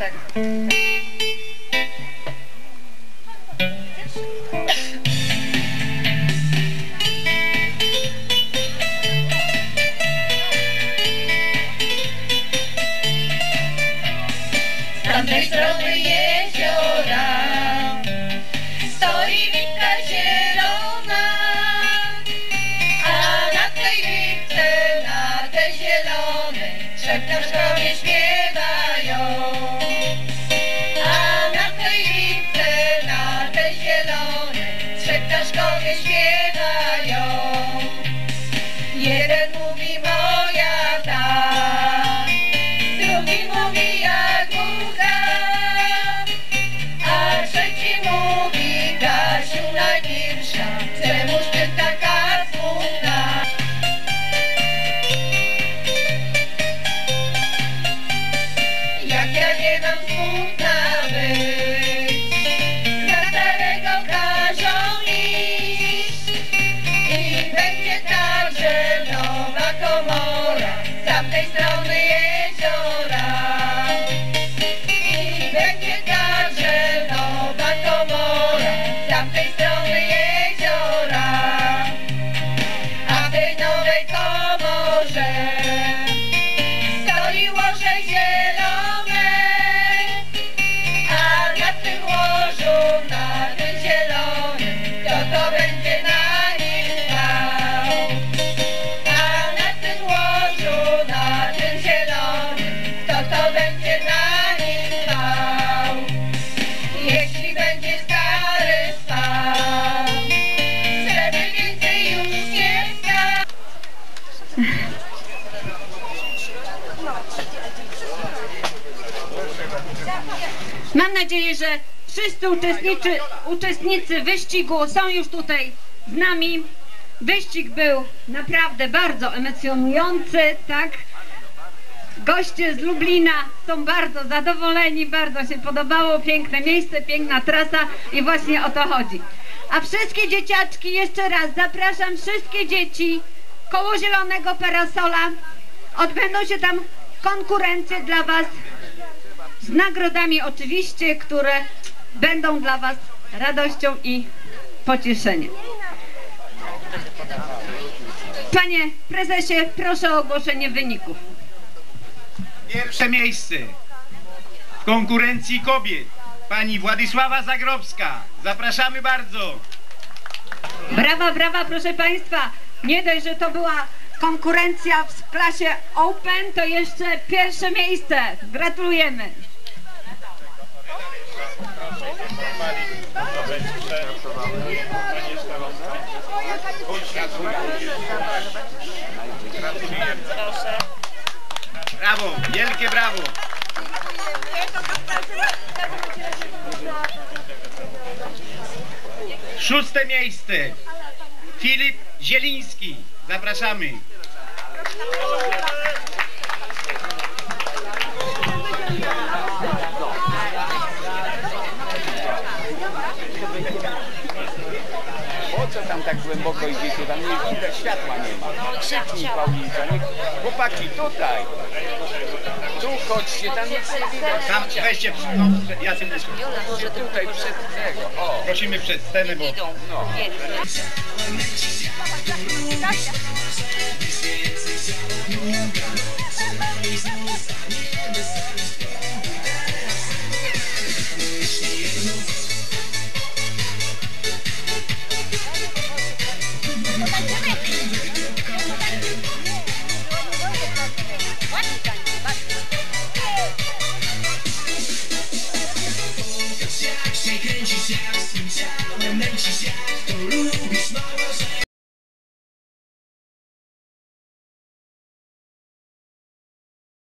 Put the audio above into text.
tak. Z ptaszkowie śpiewają. Jeden mówi moja tak, drugi mówi Jaguda, a trzeci mówi Kasiu najmilsza, czemuż ty taka smutna? Jak ja nie mam Mam nadzieję, że wszyscy uczestniczy, uczestnicy wyścigu są już tutaj z nami. Wyścig był naprawdę bardzo emocjonujący, tak? Goście z Lublina są bardzo zadowoleni, bardzo się podobało, piękne miejsce, piękna trasa i właśnie o to chodzi. A wszystkie dzieciaczki, jeszcze raz zapraszam wszystkie dzieci koło Zielonego Parasola. Odbędą się tam konkurencje dla Was z nagrodami oczywiście, które będą dla Was radością i pocieszeniem. Panie prezesie, proszę o ogłoszenie wyników. Pierwsze miejsce w konkurencji kobiet pani Władysława Zagrobska. Zapraszamy bardzo. Brawa, brawa, proszę Państwa. Nie dość, że to była konkurencja w klasie Open, to jeszcze pierwsze miejsce. Gratulujemy. Brawo, wielkie brawo. Szóste miejsce Filip Zieliński. Zapraszamy. Po co tam tak głęboko idziecie? Tam nie widać światła nie ma. Krzyknij Paulinka, niech... Chłopaki, tutaj! Tu chodźcie, tam nic nie widać. Tam weźcie, no, ja tym nie Chodźcie tutaj przed tego. O, Prosimy przed scenę, bo no. shouts and and then she shouts.